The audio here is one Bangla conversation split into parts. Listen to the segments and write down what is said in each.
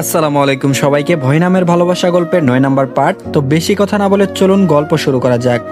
আসসালামু আলাইকুম সবাইকে ভয় নামের ভালোবাসা গল্পের নয় নাম্বার পার্ট। তো বেশি কথা না বলে চলুন গল্প শুরু করা যাক।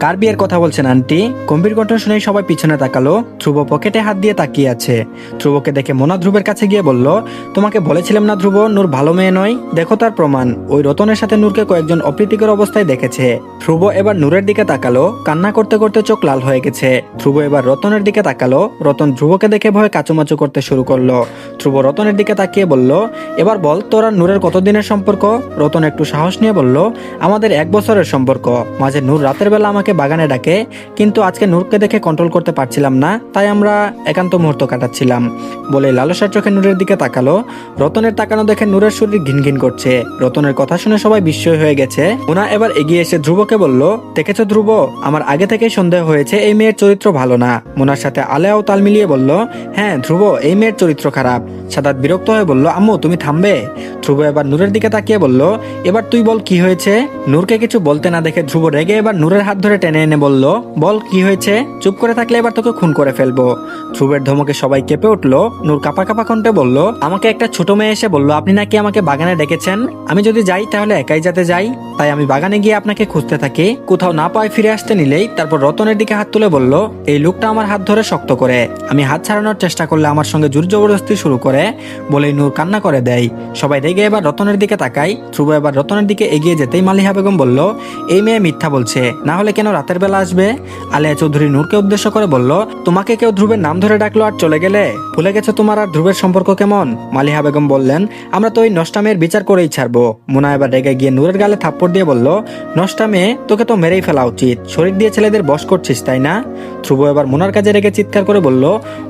কার বিয়ের কথা বলছেন, আন্টি? গম্ভীর কণ্ঠ শুনেই সবাই পিছনে তাকালো। ধ্রুব পকেটে হাত দিয়ে তাকিয়ে আছে। ধ্রুবকে দেখে মোনা ধ্রুবের কাছে গিয়ে বলল, তোমাকে বলেছিলাম না ধ্রুব, নূর ভালো মেয়ে নয়। দেখো তার প্রমাণ। ওই রতনের সাথে নূরকে কয়েকজন অপ্রীতিকর অবস্থায় দেখেছে। ধ্রুব এবার নূরের দিকে তাকালো। কান্না করতে করতে চোখ লাল হয়ে গেছে। ধ্রুব এবার রতনের দিকে তাকালো। রতন ধ্রুবকে দেখে ভয়ে কাচুমাচু করতে শুরু করল। ধ্রুব রতনের দিকে তাকিয়ে বলল, এবার বল, তোর আর নূরের কতদিনের সম্পর্ক? রতন একটু সাহস নিয়ে বলল, আমাদের এক বছরের সম্পর্ক। মাঝে নূর রাতের বেলা আমাকে বাগানে ডাকে, কিন্তু আজকে নূরকে দেখে কন্ট্রোল করতে পারছিলাম না, তাই আমরা একান্ত মুহূর্ত কাটাচ্ছিলাম। বলে লালসার চোখে নূরের দিকে তাকালো। রতনের তাকানো দেখে নূরের শরীর ঘিনঘিন করছে। রতনের কথা শুনে সবাই বিস্ময় হয়ে গেছে। ওনা এবার এগিয়ে এসে ধ্রুবকে বলল, দেখেছ ধ্রুব? আমার আগে থেকেই সন্দেহ হয়েছে এই মেয়ের চরিত্র ভালো না। মোনার সাথে আলেয়াও তাল মিলিয়ে বলল হ্যাঁ ধ্রুব, এই মেয়ের চরিত্র খারাপ। সাদাত বিরক্ত হয়ে বলল, আম্মু, তুমি থামবে? ধ্রুব এবার নূরের দিকে তাকিয়ে বলল, এবার তুই বল কি হয়েছে? নূরকে কিছু বলতে না দেখে ধ্রুব রেগে এবার নূরের হাত ধরে টেনে এনে বলল, বল, কি হয়েছে? চুপ করে থাকলে এবার তোকে খুন করে ফেলব। ধ্রুবের ধমকে সবাই কেঁপে উঠল। নূর কাপা কাপা কণ্ঠে বলল, আমাকে একটা ছোট মেয়ে এসে বলল, আপনি নাকি আমাকে বাগানে ডেকেছেন? আমি যদি যাই তাহলে একাই যাতে যাই। তাই আমি বাগানে গিয়ে আপনাকে খুঁজতে থাকি। কোথাও না পায় ফিরে আসতে নিলেই তারপর রতনের দিকে হাত তুলে বলল, এই লোকটা আমার হাত ধরে শক্ত করে। আমি হাত ছাড়ানোর চেষ্টা করলে আমার সঙ্গে জোর জবরদস্তি শুরু করে। বলেই নূর কান্না করে দেয়। সবাই রেগে এবার রতনের দিকে তাকাই ধ্রুব এবার রতনের দিকে এগিয়ে যেতেই মালিহা বেগম বলল, এই মেয়ে মিথ্যা বলছে। না হলে কেন রাতের বেলা আসবে? আলিয়া চৌধুরী নূরকে উদ্দেশ্য করে বলল, তোমাকে কেউ ধ্রুবের নাম ধরে ডাকলো আর চলে গেলে? ভুলে গেছো তোমার আর ধ্রুবের সম্পর্ক কেমন? মালিহা বেগম বললেন, আমরা তো ওই নষ্টা মেয়ের বিচার করেই ছাড়বো। মুনা এবার রেগে গিয়ে নূরের গালে থাপ্পড় দিয়ে বলল নষ্টা মেয়ে তোকে তো মেরেই ফেলা উচিত। শরীর দিয়ে ছেলেদের বশ করছিস, তাই না? ধ্রুব এবার মুনার কাজে রেগে চিৎকার করে বলল,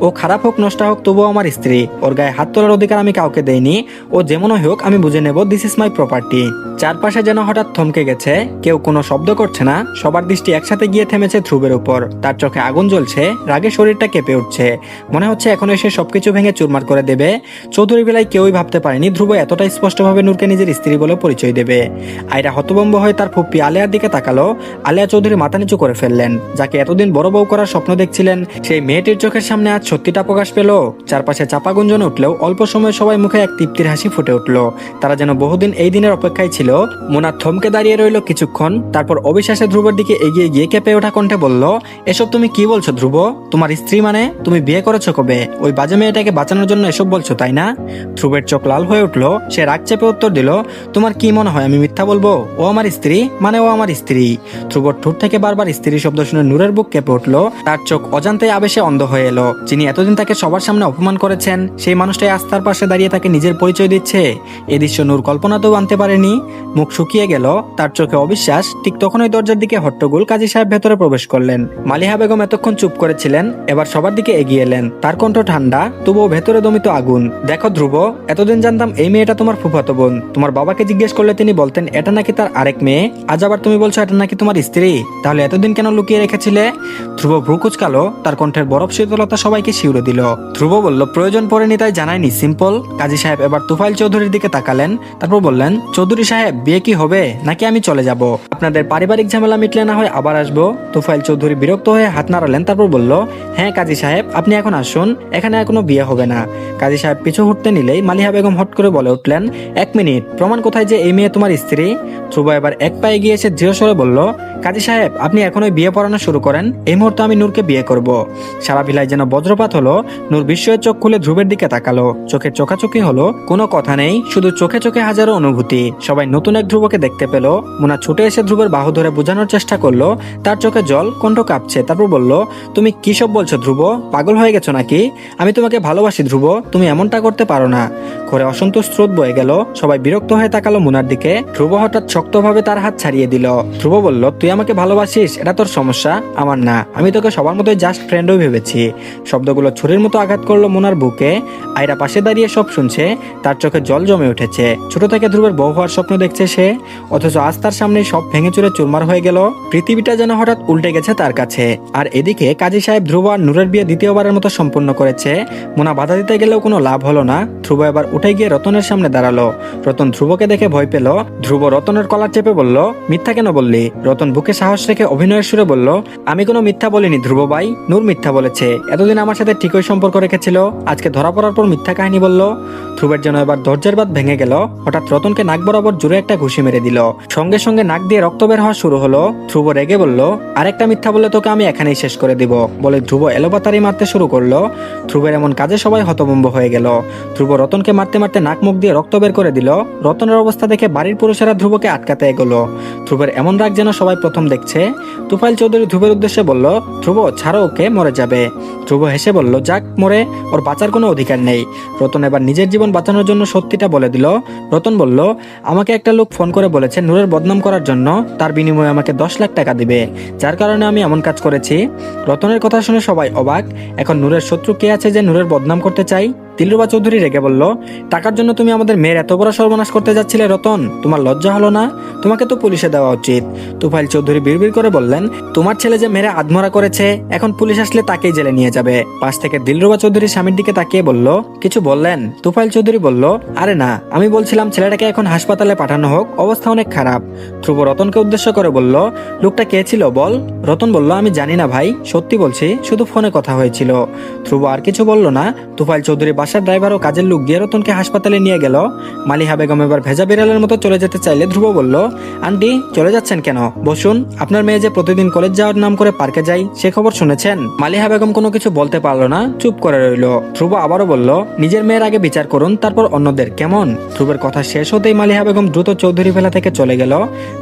ও খারাপ হোক, নষ্টা হোক, তবুও আমার স্ত্রী। ওর গায়ে হাত তোলার অধিকার আমি কাউকে দেইনি। ও যেমনই হোক, আমি বুঝে নেব দিস ইজ মাই প্রপার্টি চারপাশে যেন হঠাৎ থমকে গেছে, কেউ কোনো শব্দ করছে না, সবার দৃষ্টি একসাথে গিয়ে থেমেছে ধ্রুবের উপর। তার চোখে আগুন জ্বলছে, রাগে শরীরটা কেঁপে উঠছে। মনে হচ্ছে এখন এসে সবকিছু ভেঙে চুরমার করে দেবে। চৌধুরী বেলায় কেউই ভাবতে পারেনি ধ্রুব এতটাই স্পষ্টভাবে নূরকে নিজের স্ত্রী বলে পরিচয় দেবে। আয়রা হতবম্ব হয়ে তার ফুপ্পি আলেয়ার দিকে তাকালো। আলেয়া চৌধুরী মাথা নিচু করে ফেললেন। যাকে এতদিন বড় বউ করার স্বপ্ন দেখছিলেন, সেই মেয়েটির চোখের সামনে আজ সত্যিটা প্রকাশ পেল। চারপাশে চাপা গুঞ্জন উঠলেও অল্প সময় সবাই মুখে এক তৃপ্তির হাসি ফুটে উঠল। তারা যেন বহুদিন এই দিনের অপেক্ষায় ছিল। মোনা থমকে দাঁড়িয়ে রইল কিছুক্ষণ, তারপর অবিশ্বাসে ধ্রুবের দিকে এগিয়ে গিয়ে কেঁপে ওঠা কণ্ঠে বলল, এসব তুমি কি বলছো, ধ্রুব? তোমার স্ত্রী মানে? তুমি বিয়ে করেছ কবে? ওই বাজে মেয়েটাকে বাঁচানোর জন্য এসব বলছো, তাই না? ধ্রুবের চোখ লাল হয়ে উঠল, সে রাগ চেপে উত্তর দিল, তোমার কি মনে হয় আমি মিথ্যা বলব? ও আমার স্ত্রী? মানে ও আমার স্ত্রী। ধ্রুবর ঠোঁট থেকে বারবার স্ত্রী শব্দ শুনে নূরের বুক কেঁপে উঠল। তার চোখ অজান্তে আবেশে অন্ধ হয়ে এলো। যিনি এতদিন তাকে সবার সামনে অপমান করেছেন, সেই মানুষটাই আস্থার পাশে দাঁড়িয়ে তাকে নিজের পরিচয় দিচ্ছে। এ দৃশ্য নূর কল্পনাতেও আনতে পারেনি। মুখ শুকিয়ে গেল। তার চোখে অবিশ্বাস, ঠিক তখনই দরজার দিকে হট্টগোল কাজী সাহেব ভেতরে প্রবেশ করলেন। মালিহা বেগম এতক্ষণ চুপ করেছিলেন, এবার সবার দিকে এগিয়ে এলেন। তার কণ্ঠ ঠান্ডা তবুও ভেতরে দমিত আগুন। দেখো ধ্রুব, এতদিন জানতাম এই মেয়েটা তোমার ফুফাতো বোন। তোমার বাবাকে জিজ্ঞেস করলে তিনি বলতেন এটা নাকি তার আরেক মেয়ে? আজ আবার তুমি বলছো, এটা নাকি তোমার স্ত্রী? তাহলে এতদিন কেন লুকিয়ে রেখেছিলে? ধ্রুব ভ্রু কুচকালো তার কণ্ঠের বরফ শীতলতা সবাইকে শিউরে দিল। ধ্রুব বলল, প্রয়োজন পড়েনি তাই জানায়নি, সিম্পল। কাজী সাহেব এবার তুফাইল চৌধুরীর দিকে তাকালেন। তারপর বললেন, চৌধুরী সাহেব, বিয়ে কি হবে? নাকি আমি চলে যাব? আপনাদের পারিবারিক ঝামেলা মিটলে না হয় আবার আসব? তুফাইল চৌধুরী বিরক্ত হয়ে হাত নাড়ালেন, তারপর বলল হ্যাঁ কাজী সাহেব, আপনি এখন আসুন, এখানে এখনও বিয়ে হবে না। কাজী সাহেব পিছু হটতে নিলেই মালিহা বেগম হট করে বলে উঠলেন, এক মিনিট, প্রমাণ কোথায় যে এই মেয়ে তোমার স্ত্রী? ধ্রুব এবার এক পায়ে গিয়ে এসে দৃঢ় স্বরে বলল, কাজী সাহেব, আপনি এখনই বিয়ে পড়ানো শুরু করেন। এই মুহূর্তে আমি নূরকে বিয়ে করব। সারা ভিলায় যেন বজ্রপাত হলো, নূর বিস্ময়ের চোখ খুলে ধ্রুবের দিকে তাকালো। চোখের চোখাচোখি হলো, কোনো কথা নেই, শুধু চোখে চোখে হাজারো অনুভূতি। সবাই নতুন এক ধ্রুবকে দেখতে পেল। মুনা ছুটে এসে ধ্রুবের বাহু ধরে বোঝানোর চেষ্টা করল, তার চোখে জল, কণ্ঠ কাঁপছে। তারপর বলল, তুমি কি সব বলছো ধ্রুব? পাগল হয়ে গেছো নাকি? আমি তোমাকে ভালোবাসি ধ্রুব, তুমি এমনটা করতে পারো না। ঘরে অসন্তোষ স্রোত বয়ে গেল। সবাই বিরক্ত হয়ে তাকালো মোনার দিকে। ধ্রুব হঠাৎ শক্তভাবে তার হাত ছাড়িয়ে দিল। ধ্রুব বলল, তুই আমাকে ভালোবাসিস? এটা তোর সমস্যা? আমার না। আমি তোকে সবার মতোই জাস্ট ফ্রেন্ডও ভেবেছি। শব্দগুলো ছুরির মতো আঘাত করল মোনার বুকে। আয়রা পাশে দাঁড়িয়ে সব শুনছে। তার চোখে জল জমে উঠেছে। ছোট থেকে ধ্রুবের বউ হওয়ার স্বপ্ন দেখছে সে। অথচ আজ তার সামনে সব ভেঙে চুরে চুরমার হয়ে গেল। পৃথিবীটা যেন হঠাৎ উল্টে গেছে তার কাছে। আর এদিকে কাজী সাহেব ধ্রুব আর নূরের বিয়ে দ্বিতীয়বারের মতো সম্পূর্ণ করেছে। মোনা বাধা দিতে গেলেও কোনো লাভ হলো না। ধ্রুব এবার উঠে গিয়ে রতনের সামনে দাঁড়াল। রতন ধ্রুবকে দেখে ভয় পেল। ধ্রুব রতনের কলার চেপে বলল, মিথ্যা কেন বললি? রতন বুকে সাহস রেখে অভিনয়ের সুরে বলল, আমি কোনো মিথ্যা বলিনি ধ্রুব ভাই, নূর মিথ্যা বলেছে। এতদিন আমার সাথে ঠিকই সম্পর্ক রেখেছিল, আজকে ধরা পড়ার পর মিথ্যা কাহিনী বলল। ধ্রুবের জন্য এবার ধৈর্যের বাদ ভেঙে গেল। হঠাৎ রতনকে নাক বরাবর জোরে একটা ঘুষি মেরে দিল। সঙ্গে সঙ্গে নাক দিয়ে রক্ত বের হওয়া শুরু হলো। ধ্রুব রেগে বলল, আরেকটা মিথ্যা বলে তোকে আমি এখানেই শেষ করে দিব। বলে ধ্রুব এলোপাতারি মারতে শুরু করল। ধ্রুবের এমন কাজে সবাই হতভম্ব হয়ে গেল। ধ্রুব রতনকে মারতে মারতে নাক মুখ দিয়ে রক্ত বের করে দিল। রতনের অবস্থা দেখে বাড়ির পুরুষেরা ধ্রুবকে আটকাতে এগোলো। ধ্রুবের এমন রাগ যেন সবাই প্রথম দেখছে। তুফাইল চৌধুরী ধ্রুবের উদ্দেশ্যে বলল, ধ্রুব, ছাড়ো ওকে, মরে যাবে। ধ্রুব হেসে বলল, যাক, মরে, ওর বাঁচার কোনো অধিকার নেই। রতন এবার নিজের জীবন বাঁচানোর জন্য সত্যিটা বলে দিল। রতন বলল, আমাকে একটা লোক ফোন করে বলেছে নূরের বদনাম করার জন্য, তার বিনিময়ে আমাকে দশ লাখ টাকা দিবে, যার কারণে আমি এমন কাজ করেছি। রতনের কথা শুনে সবাই অবাক। এখন নূরের শত্রু কে আছে যে নূরের বদনাম করতে চাই? দিলরুবা চৌধুরী রেগে বলল, টাকার জন্য তুমি আমাদের মেয়ের এত বড় সর্বনাশ করতে যাচ্ছিলে রতন? তোমার লজ্জা হলো না? তোমাকে তো পুলিশে দেওয়া উচিত। তুফাইল চৌধুরী বিড়বিড় করে বললেন, তোমার ছেলে যে মেরে আধমরা করেছে, এখন পুলিশ আসলে তাকেই জেলে নিয়ে যাবে। পাশ থেকে দিলরুবা চৌধুরী স্বামীর দিকে তাকিয়ে বলল, কিছু বললেন? তুফাইল চৌধুরী বলল, আরে না, আমি বলছিলাম ছেলেটাকে এখন হাসপাতালে পাঠানো হোক, অবস্থা অনেক খারাপ। ধ্রুব রতনকে উদ্দেশ্য করে বলল, লোকটা কে ছিল বল? রতন বলল, আমি জানি না ভাই, সত্যি বলছি, শুধু ফোনে কথা হয়েছিল। ধ্রুব আর কিছু বলল না, তুফাইল চৌধুরী বাসার ড্রাইভার ও কাজের লোক দিয়ে রতনকে হাসপাতালে নিয়ে গেল। মালিহা বেগম এবার ভেজা বিড়ালের মতো চলে যেতে চাইলে ধ্রুব বলল, আন্টি, চলে যাচ্ছেন কেন? বসুন, আপনার মেয়ে যে প্রতিদিন কলেজ যাওয়ার নাম করে পার্কে যাই সে খবর শুনেছেন? মালিহা বেগম কোনো কিছু বলতে পারল না, চুপ করে রইল। ধ্রুব আবারও বলল, নিজের মেয়ের আগে বিচার করুন, তারপর অন্যদের, কেমন? ধ্রুবের কথা শেষ হতেই মালিহা বেগম দ্রুত চৌধুরী ভেলা থেকে চলে গেল।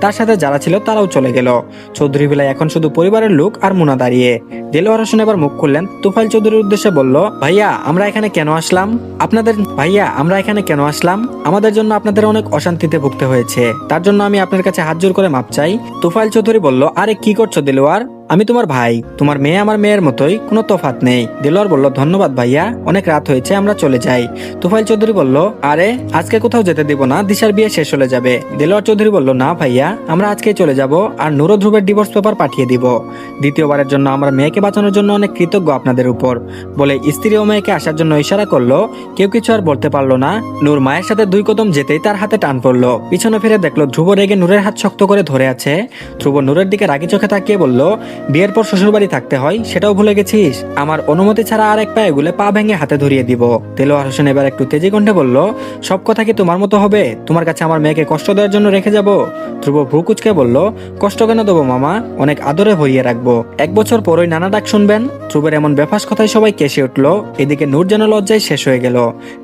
তার সাথে যারা ছিল তারাও চলে গেল। চৌধুরী ভেলায় এখন শুধু পরিবারের লোক আর মুনা দাঁড়িয়ে। দেলোয়ার হোসেন এবার মুখ খুললেন। তুফাইল চৌধুরীর উদ্দেশ্যে বলল, ভাইয়া, আমরা এখানে কেন আসলাম? আপনাদের ভাইয়া, আমরা এখানে কেন আসলাম? আমাদের জন্য আপনাদের অনেক অশান্তিতে ভুগতে হয়েছে। তার জন্য আমি আপনার কাছে হাত জোর করে মাপ চাই। তোফাইল চৌধুরী বলল, আরে, কি করছ দেলোয়ার? আমি তোমার ভাই, তোমার মেয়ে আমার মেয়ের মতোই, কোনো তফাত নেই। দেলোয়ার বলল, ধন্যবাদ ভাইয়া, অনেক রাত হয়েছে, আমরা চলে যাই। তুফাইল চৌধুরী বলল, আরে, আজকে কোথাও যেতে দিব না, দিশার বিয়ে শেষ হলে যাবে। দেলোয়ার চৌধুরী বলল, না ভাইয়া, আমরা আজকে চলে যাব আর নুরো ধ্রুবের ডিভোর্স পেপার পাঠিয়ে দিব। দ্বিতীয়বারের জন্য আমার মেয়েকে বাঁচানোর জন্য অনেক কৃতজ্ঞ আপনাদের উপর। বলে স্ত্রী ও মেয়েকে আসার জন্য ইশারা করল, কেউ কিছু আর বলতে পারল না। নূর মায়ের সাথে দুই কদম যেতেই তার হাতে টান পড়ল। পিছনে ফিরে দেখল ধ্রুব রেগে নূরের হাত শক্ত করে ধরে আছে। ধ্রুব নূরের দিকে রাগি চোখে তাকিয়ে বলল বিয়ের পর শ্বশুরবাড়ি থাকতে হয়, সেটাও ভুলে গেছিস? আমার অনুমতি ছাড়া আর এক পায়ে গুলে পা ভেঙে হাতে ধরিয়ে দিব। তেলোয়ার হোসেন এবার একটু তেজি কণ্ঠে বলল, সব কথা কি তোমার মতো হবে? তোমার কাছে আমার মেয়েকে কষ্ট দেওয়ার জন্য রেখে যাব? ধ্রুব ভ্রু কুচকে বলল, কষ্ট কেন দেবো মামা? অনেক আদরে ভরিয়ে রাখব। এক বছর পরই নানা ডাক শুনবেন? ধ্রুবের এমন বেফাস কথায় সবাই কেসে উঠল। এদিকে নূর যেন লজ্জায় শেষ হয়ে গেল।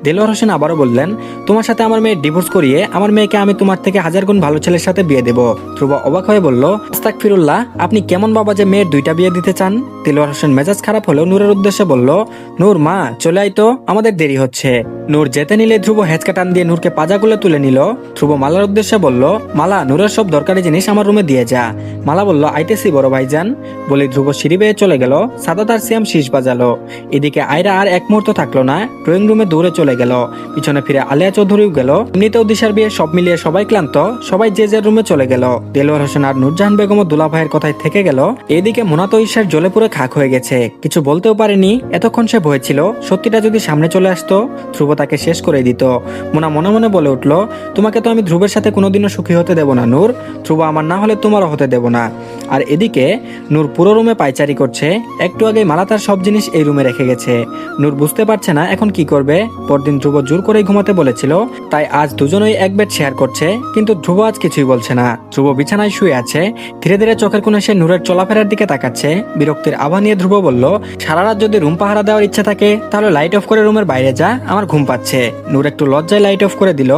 দেলোয়ার হোসেন আবারও বললেন, তোমার সাথে আমার মেয়ে ডিভোর্স করিয়ে আমার মেয়েকে আমি তোমার থেকে হাজার গুণ ভালো ছেলের সাথে বিয়ে দেবো। ধ্রুব অবাক হয়ে বলল আস্তাক ফিরুল্লাহ আপনি কেমন বাবা যে মেয়ের দুইটা বিয়ে দিতে চান দেলোয়ার হোসেন মেজাজ খারাপ হলেও নূরের উদ্দেশ্যে বলল, নূর, মা, চলে আই তো, আমাদের দেরি হচ্ছে। নূর যেতে নিলে ধ্রুব হেঁচকা টান দিয়ে নূরকে পাজাগুলো তুলে নিল। ধ্রুব মালার উদ্দেশ্যে বলল, মালা, নূরের সব দরকারি জিনিস আমার রুমে দিয়ে যা। মালা বলল, আইতেছি, বড় ভাইজান। বলে ধ্রুব সিঁড়ি বেয়ে চলে গেল। সাদা তার সিয়াম শীষ বাজালো। এদিকে আয়রা আর এক মুহূর্ত থাকল না, ড্রয়িং রুমে দৌড়ে চলে গেল। পিছনে ফিরে আলিয়া চৌধুরীও গেল। এমনিতেও দিশার বিয়ে সব মিলিয়ে সবাই ক্লান্ত, সবাই যে যার রুমে চলে গেল। দেলোয়ার হোসেন আর নুরজাহান বেগম ও দুলা ভাইয়ের কথায় থেকে গেল। এদিকে মোনাতো ঈশার জলে পুরো খাক হয়ে গেছে। কিছু বলতেও পারেনি। এতক্ষণ সে ভয়েছিল সত্যিটা যদি সামনে চলে আসতো, ধ্রুব তাকে শেষ করে দিত। মোনা মনে মনে বলে উঠল, তোমাকে তো আমি ধ্রুবের সাথে কোনোদিনও সুখী হতে দেব না, নূর। ধ্রুব আমার না হলে তোমারও হতে দেব না। আর এদিকে নূর পুরো রুমে পাইচারি করছে। একটু আগে মালা তার সব জিনিস এই রুমে রেখে গেছে। নূর বুঝতে পারছে না এখন কি করবে। পরদিন ধ্রুব জোর করেই ঘুমাতে বলেছিল, তাই আজ দুজনেই এক বেড শেয়ার করছে, কিন্তু ধ্রুব আজ কিছুই বলছে না। ধ্রুব বিছানায় শুয়ে আছে। ধীরে ধীরে চোখের কোণে সে নূরের চলাফেরার দিকে তাকাচ্ছে। বিরক্তির আভা নিয়ে ধ্রুব বলল, সারা রাত যদি রুম পাহারা দেওয়ার ইচ্ছা থাকে, তাহলে লাইট অফ করে রুমের বাইরে যা, আমার ঘুম পাচ্ছে। নূর একটু লজ্জায় লাইট অফ করে দিল।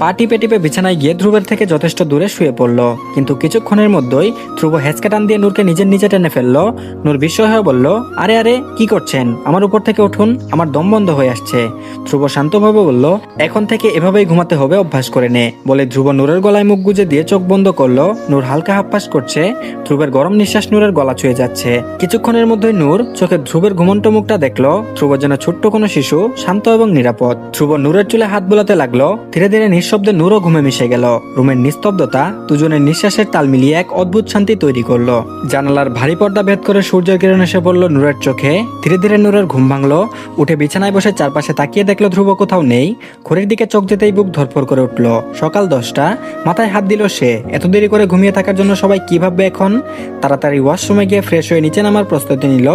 পা টিপে টিপে বিছানায় গিয়ে ধ্রুবের থেকে যথেষ্ট দূরে শুয়ে পড়ল। কিন্তু কিছুক্ষণের মধ্যেই ধ্রুব হেঁচকা টান দিয়ে নূরকে নিজের নিচে টেনে ফেলল। নূর বিস্ময় হয়ে বলল, আরে আরে, কি করছেন? আমার উপর থেকে উঠুন, আমার দম বন্ধ হয়ে আসছে। ধ্রুব শান্তভাবে বলল, এখন থেকে এভাবেই ঘুমাতে হবে অভ্যাস করে নে। বলে ধ্রুব নূরের গলায় মুখ গুজে দিয়ে চোখ বন্ধ করল। নূর হালকা হাপ্পাস করছে। ধ্রুবের গরম নিঃশ্বাস নূরের গলা ছুঁয়ে যাচ্ছে। কিছুক্ষণের মধ্যে নূর চোখে ধ্রুবের ঘুমন্ত মুখটা দেখল। ধ্রুব যেন ছোট্ট কোনো শিশু, শান্ত এবং নিরাপদ। ধ্রুব নূরের চুলে হাত বোলাতে লাগল। ধীরে ধীরে নিঃশব্দে নূরও ঘুমে মিশে গেল। রুমের নিস্তব্ধতা, দুজনের নিঃশ্বাসের তাল মিলিয়ে এক অদ্ভুত শান্তি তৈরি করল। জানালার ভারী পর্দা ভেদ করে সূর্যের কিরণ এসে পড়ল নূরের চোখে। ধীরে ধীরে নূরের ঘুম ভাঙলো। উঠে বিছানায় বসে চারপাশে তাকিয়ে দেখল ধ্রুব কোথাও নেই। ঘড়ির দিকে চোখ যেতেই বুক ধরফর করে উঠল। সকাল দশটা, মাথায় হাত দিল সে। এত দেরি করে ঘুমিয়ে থাকার জন্য সবাই কি ভাববে এখন? তাড়াতাড়ি ওয়াশরুমে গিয়ে ফ্রেশ হয়ে নিচে নামার প্রস্তুতি নিল।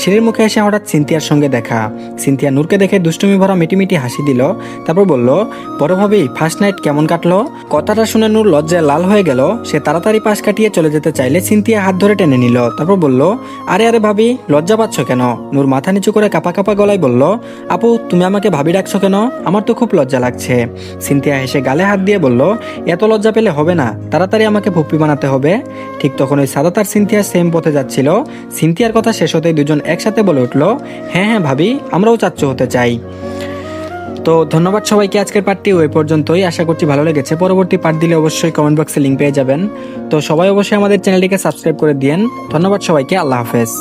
সিঁড়ির মুখে এসে হঠাৎ সিনথিয়ার সঙ্গে দেখা। সিনথিয়া নূরকে দেখে দুষ্টুমি ভরা মিটিমিটি হাসি দিল। তারপর বলল, বড় ভাবি ফার্স্ট নাইট কেমন কাটলো? কথাটা শুনে নূর লজ্জায় লাল হয়ে গেল। সে তাড়াতাড়ি পাশ কাটিয়ে চলে যেতে চাইলে সিনথিয়া হাত ধরে টেনে নিল। তারপর বলল, আরে আরে ভাবি, লজ্জা পাচ্ছ কেন? নূর মাথা নিচু করে কাপা কাপা গলায় বলল, আপু, তুমি আমাকে ভাবি ডাকছো কেন? আমার তো খুব লজ্জা লাগছে। সিনথিয়া হেসে গালে হাত দিয়ে বলল, এত লজ্জা পেলে হবে না। তাড়াতাড়ি আমাকে ভুপ্পি বানাতে হবে। ঠিক তখন ওই সাদাত আর সিনথিয়া সেম পথে যাচ্ছিল, সিনথিয়ার কথা শেষ হতেই দুজন একসাথে বলে উঠল হ্যাঁ হ্যাঁ ভাবি, আমরাও চাচ্ছ হতে চাই। তো ধন্যবাদ সবাইকে আজকের পার্টটি, ওই পর্যন্তই। আশা করছি ভালো লেগেছে। পরবর্তী পার্ট দিলে অবশ্যই কমেন্ট বক্সে লিঙ্ক পেয়ে যাবেন। তো সবাই অবশ্যই আমাদের চ্যানেলটিকে সাবস্ক্রাইব করে দিয়েন। ধন্যবাদ সবাইকে। আল্লাহ হাফেজ।